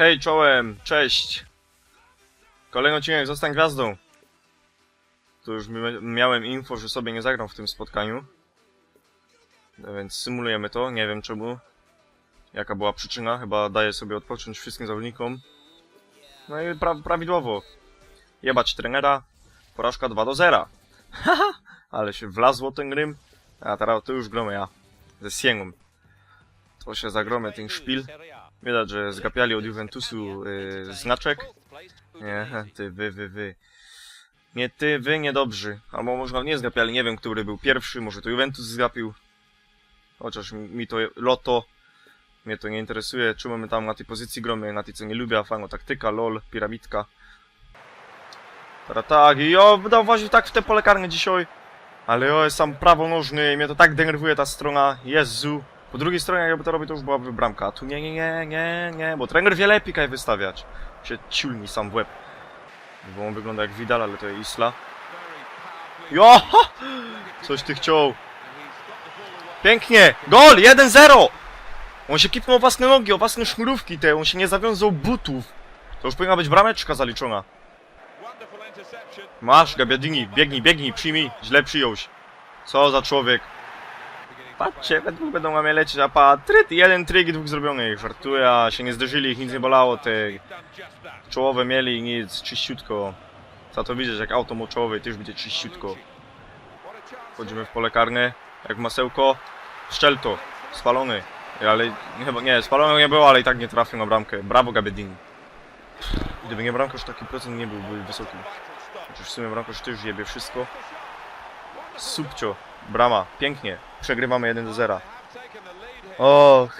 Hej, czołem, cześć! Kolejny odcinek Zostań Gwiazdą. Tu już mi- miałem info, że sobie nie zagram w tym spotkaniu. No Więc symulujemy to, nie wiem czemu. Jaka była przyczyna, chyba daję sobie odpocząć wszystkim zawodnikom. No i pra prawidłowo. Jebać trenera, porażka 2 do 0. Haha, ale się wlazło ten grym. A teraz to już gromy ja. Ze Siengą. To się zagromy ten szpil. Widać, że zgapiali od Juventusu y, znaczek. Nie, ty, wy, wy, wy. Nie ty, wy, niedobrzy. Albo może nie zgapiali, nie wiem, który był pierwszy, może to Juventus zgapił. Chociaż mi, mi to Lotto. Mnie to nie interesuje, czemu my tam na tej pozycji gromy, na tej co nie lubię, a fajna taktyka, lol, piramidka. Teraz tak, i o, wydał właśnie tak w te pole karne dzisiaj. Ale ja jestem prawonożny i mnie to tak denerwuje ta strona, Jezu. Po drugiej stronie, jakby to robił, to już byłaby bramka. A tu nie, nie, nie, nie, nie, bo trener wie lepiej kaj wystawiać. Się ciulni sam w łeb. Bo on wygląda jak Vidal, ale to jest Isla. Jo! Coś ty chciał. Pięknie! Gol! 1-0! On się kipnął o własne nogi, o własne sznurówki te, on się nie zawiązał butów. To już powinna być brameczka zaliczona. Masz, Gabiadini, biegnij, biegnij, przyjmij. Źle przyjąłś. Co za człowiek. Patrzcie, we dwóch będą mamy lecieć, a pa, tryt, jeden tryk i dwóch zrobionych. Żartuję, a się nie zderzyli, ich nic nie bolało, te czołowe mieli nic, czyściutko. Za to widzieć, jak auto moczowe też będzie czyściutko. Wchodzimy w pole karne, jak masełko. Szczel to, spalony. Ale nie, spalony nie było, ale i tak nie trafił na bramkę. Brawo, Gabiedini. Gdyby nie bramkarz, taki procent nie byłby wysoki. Chociaż w sumie bramkarz też jebie wszystko. Subcio, brama, pięknie. Przegrywamy 1 do 0. Och.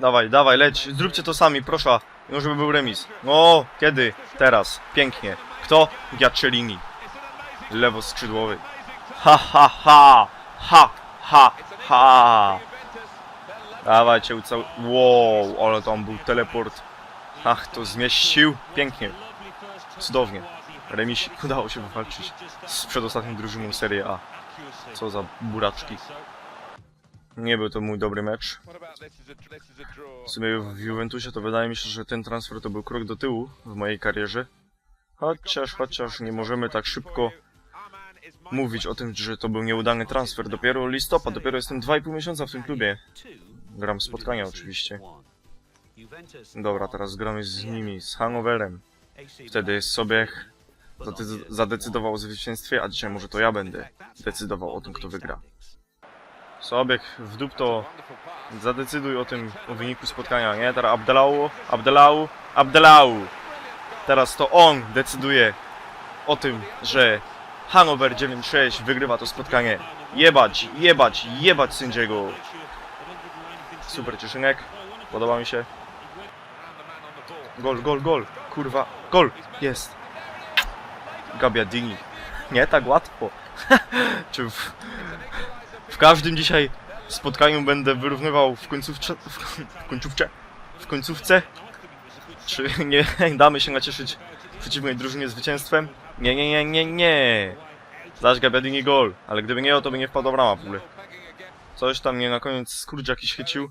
Dawaj, dawaj, leć. Zróbcie to sami, proszę. No, żeby był remis. No, kiedy? Teraz. Pięknie. Kto? Giacellini. Lewo skrzydłowy. Ha, ha, ha. Ha, ha, ha. Dawajcie, ucał... Wow, ale tam był teleport. Ach, to zmieścił. Pięknie. Cudownie. Remisik udało się wywalczyć z przedostatnią drużyną Serie A. Co za buraczki. Nie był to mój dobry mecz. W sumie w Juventusie to wydaje mi się, że ten transfer to był krok do tyłu w mojej karierze. Chociaż, chociaż nie możemy tak szybko mówić o tym, że to był nieudany transfer. Dopiero listopad, dopiero jestem 2,5 miesiąca w tym klubie. Gram spotkania oczywiście. Dobra, teraz gramy z nimi, z Hannoverem. Wtedy Sobiech zade- zadecydował o zwycięstwie, a dzisiaj może to ja będę decydował o tym, kto wygra. Sobiech w dup to zadecyduj o tym, o wyniku spotkania, nie? Teraz Abdelau, Abdelau, Abdelau. Teraz to on decyduje o tym, że Hannover 9-6 wygrywa to spotkanie. Jebać, jebać, jebać sędziego. Super cieszynek, podoba mi się. Gol, gol, gol, kurwa, gol, jest. Gabiadini. Nie tak łatwo. Czy w, w każdym dzisiaj spotkaniu będę wyrównywał w końcówce, w, końcówce, w końcówce? Czy nie damy się nacieszyć przeciwnej drużynie zwycięstwem? Nie, nie, nie, nie, nie. Zaś Gabiadini gol, ale gdyby nie, to by nie wpadł brama w ogóle. Coś tam mnie na koniec skurcz jakiś chycił.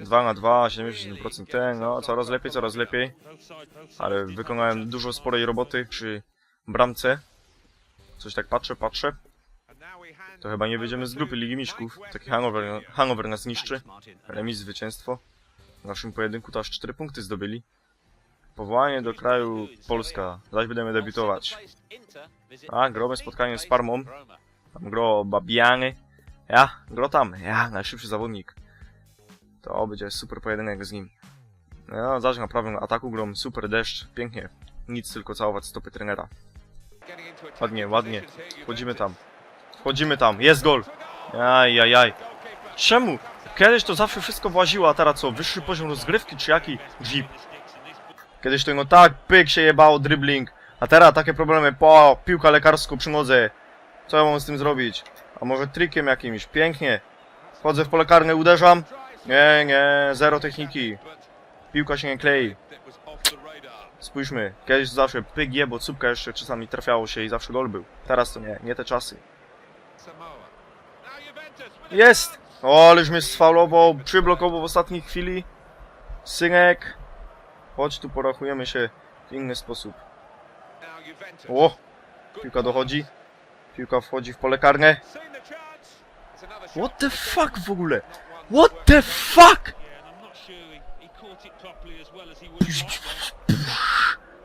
2 na 2, 77% ten, no coraz lepiej, coraz lepiej. Ale wykonałem dużo sporej roboty przy bramce. Coś tak patrzę, patrzę. To chyba nie wyjdziemy z grupy Ligi Mistrzów. Taki hangover, hangover nas niszczy. Remis, zwycięstwo. W naszym pojedynku to aż 4 punkty zdobyli. Powołanie do kraju Polska. Zaś będziemy debiutować. A, growe spotkanie z Parmą. Tam gro Babiany. Ja, gro tam. Ja, najszybszy zawodnik. To będzie super pojedynek z nim. No, zaś na prawym ataku grom super deszcz. Pięknie. Nic, tylko całować stopy trenera. Ładnie, ładnie. Wchodzimy tam. Wchodzimy tam. Jest gol. Aj, aj, aj. Czemu? Kiedyś to zawsze wszystko właziło, a teraz co? Wyższy poziom rozgrywki, czy jaki jeep? Kiedyś to no tak, pyk się jebało, dribbling. A teraz takie problemy, po, piłka lekarsko przy nodze. Co ja mam z tym zrobić? A może trikiem jakimś? Pięknie. Wchodzę w pole karne, uderzam. Nie, nie, zero techniki. Piłka się nie klei. Spójrzmy, kiedyś zawsze pyk jebo, cupka jeszcze czasami trafiało się i zawsze gol był. Teraz to nie, nie te czasy. Jest! O, ależ mnie sfaulował, przyblokował w ostatniej chwili. Synek! Chodź tu, porachujemy się w inny sposób. O! Piłka dochodzi. Piłka wchodzi w pole karne. What the fuck w ogóle? What the fuck?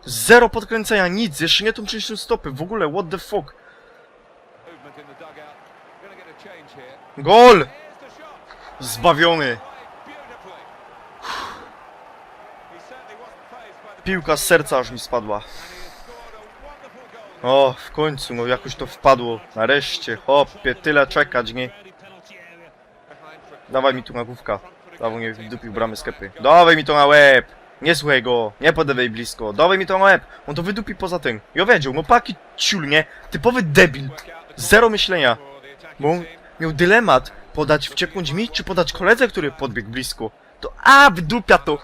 Zero podkręcenia, nic, jeszcze nie tą częścią stopy, w ogóle, what the fuck? Gol! Zbawiony. Piłka z serca aż mi spadła. O, w końcu, no jakoś to wpadło. Nareszcie, hopie, tyle czekać, nie? Dawaj mi tu na główka. Dawaj mnie wydupił bramy sklepy. Dawaj mi to na łeb! Nie słuchaj go, nie podawaj blisko. Dawaj mi to na łeb. On to wydupi poza tym. Ja wiedział, no paki ciul, nie? Typowy debil. Zero myślenia. Bo on miał dylemat. Podać wcieknąć mi, czy podać koledze, który podbiegł blisko. To a, wydupia to.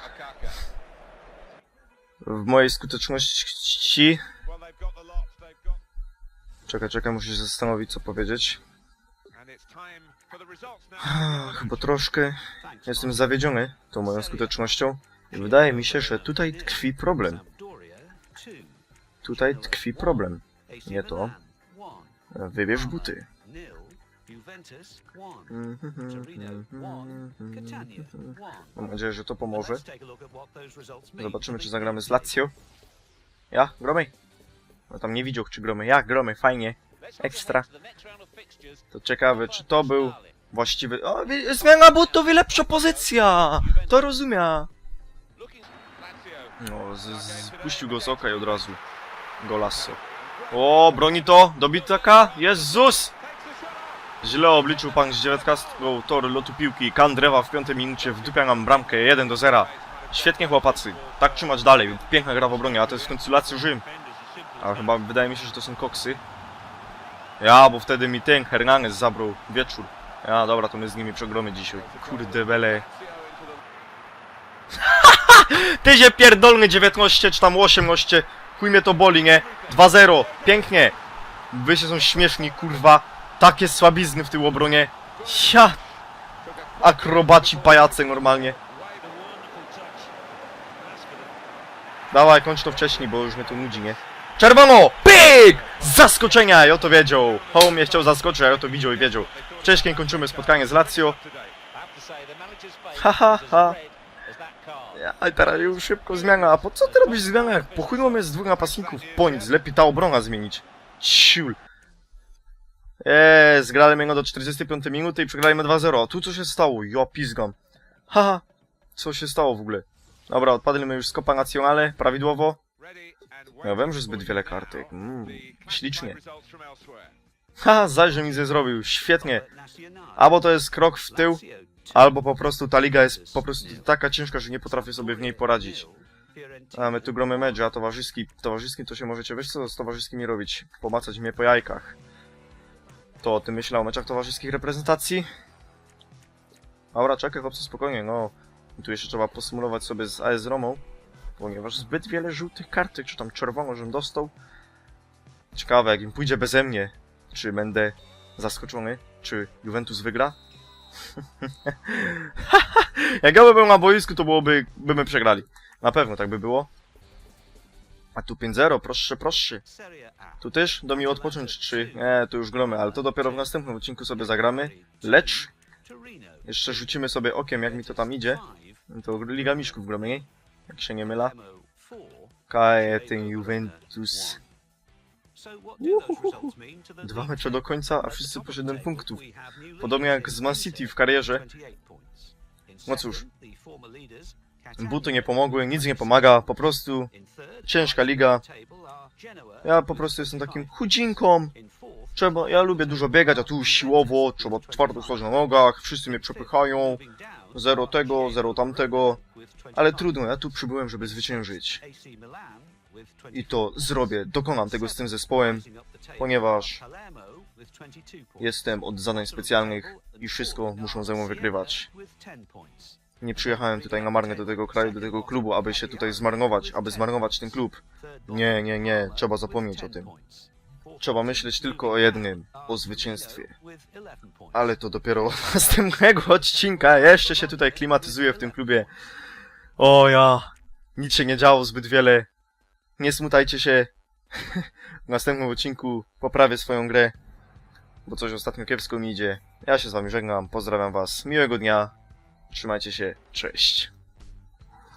W mojej skuteczności... Czekaj, czekaj, muszę się zastanowić, co powiedzieć. Chyba troszkę jestem zawiedziony tą moją skutecznością. Wydaje mi się, że tutaj tkwi problem. Tutaj tkwi problem. Nie to. Wybierz buty. Mam nadzieję, że to pomoże. Zobaczymy, czy zagramy z Lazio. Ja? Gromy? No tam nie widział, czy gromy. Ja, gromy, fajnie. Ekstra. To ciekawe, czy to był właściwy... O, zmiana butów i lepsza pozycja! To rozumiem. No, z, z, puścił go z oka i od razu. Golasso. O, broni to! Dobitaka! Jezus! Źle obliczył pan z 19 tory lotu piłki. Kandrewa w piątej minucie wdupia nam bramkę 1 do 0. Świetnie chłopacy. Tak trzymać dalej. Piękna gra w obronie, a to jest w końcu Lazio Rzym. A chyba wydaje mi się, że to są koksy. Ja, bo wtedy mi ten Hernandez zabrał wieczór. Ja, dobra, to my z nimi przegromy dzisiaj. Kurde bele. Ty się pierdolny 19 czy tam 18. Chuj mnie to boli, nie? 2-0. Pięknie. Wy się są śmieszni, kurwa. Takie słabizny w tył obronie. Ja. Akrobaci pajace normalnie. Dawaj, kończ to wcześniej, bo już mnie to nudzi, nie? Czerwono! Pyk! Zaskoczenia! Ja to wiedział. Home mnie chciał zaskoczyć, a ja to widział i wiedział. Wcześniej kończymy spotkanie z Lazio. Ha, ha, ha. I teraz już szybko zmiana. A po co ty robisz zmianę? Jak pochłynął mnie z dwóch napastników. Po nic, lepiej ta obrona zmienić. Ciul. Eee, zgrali mnie do 45 minuty i przegraliśmy 2-0. A tu co się stało? Ja pizgam. Haha. Co się stało w ogóle? Dobra, odpadliśmy już z Copa Nazionale, prawidłowo. Ja wiem, że zbyt wiele kartek. Mm, ślicznie. Ha, zajrze mi ze zrobił. Świetnie. Albo to jest krok w tył, albo po prostu ta liga jest po prostu taka ciężka, że nie potrafię sobie w niej poradzić. A my tu gromy mecz, a towarzyski, towarzyski to się możecie, wiesz co z towarzyskimi robić? Pomacać mnie po jajkach. To o tym myślał o meczach towarzyskich reprezentacji? Dobra, czekaj chłopcy, spokojnie, no. Tu jeszcze trzeba posymulować sobie z AS Romą, ponieważ zbyt wiele żółtych kartek, czy tam czerwono, żebym dostał. Ciekawe, jak im pójdzie beze mnie, czy będę zaskoczony, czy Juventus wygra? jak ja bym na boisku, to byłoby, byśmy przegrali. Na pewno tak by było. A tu 5-0, proszę, proszę. Tu też do mi odpocząć, czy... Nie, to już gromy, ale to dopiero w następnym odcinku sobie zagramy. Lecz jeszcze rzucimy sobie okiem, jak mi to tam idzie. To Liga Miszków gromy, nie? Jak się nie myla. Kaje ten Juventus. Dwa mecze do końca, a wszyscy po 7 punktów. Podobnie jak z Man City w karierze. No cóż. Buty nie pomogły, nic nie pomaga, po prostu ciężka liga. Ja po prostu jestem takim chudzinką. Trzeba, ja lubię dużo biegać, a tu siłowo, trzeba twardo stać na nogach, wszyscy mnie przepychają. Zero tego, zero tamtego. Ale trudno, ja tu przybyłem, żeby zwyciężyć. I to zrobię, dokonam tego z tym zespołem, ponieważ jestem od zadań specjalnych i wszystko muszą ze mną wygrywać. Nie przyjechałem tutaj na marne do tego kraju, do tego klubu, aby się tutaj zmarnować, aby zmarnować ten klub. Nie, nie, nie, trzeba zapomnieć o tym. Trzeba myśleć tylko o jednym, o zwycięstwie. Ale to dopiero następnego odcinka, jeszcze się tutaj klimatyzuję w tym klubie. O ja, nic się nie działo zbyt wiele. Nie smutajcie się. W następnym odcinku poprawię swoją grę, bo coś ostatnio kiepsko mi idzie. Ja się z wami żegnam, pozdrawiam was, miłego dnia, trzymajcie się, cześć.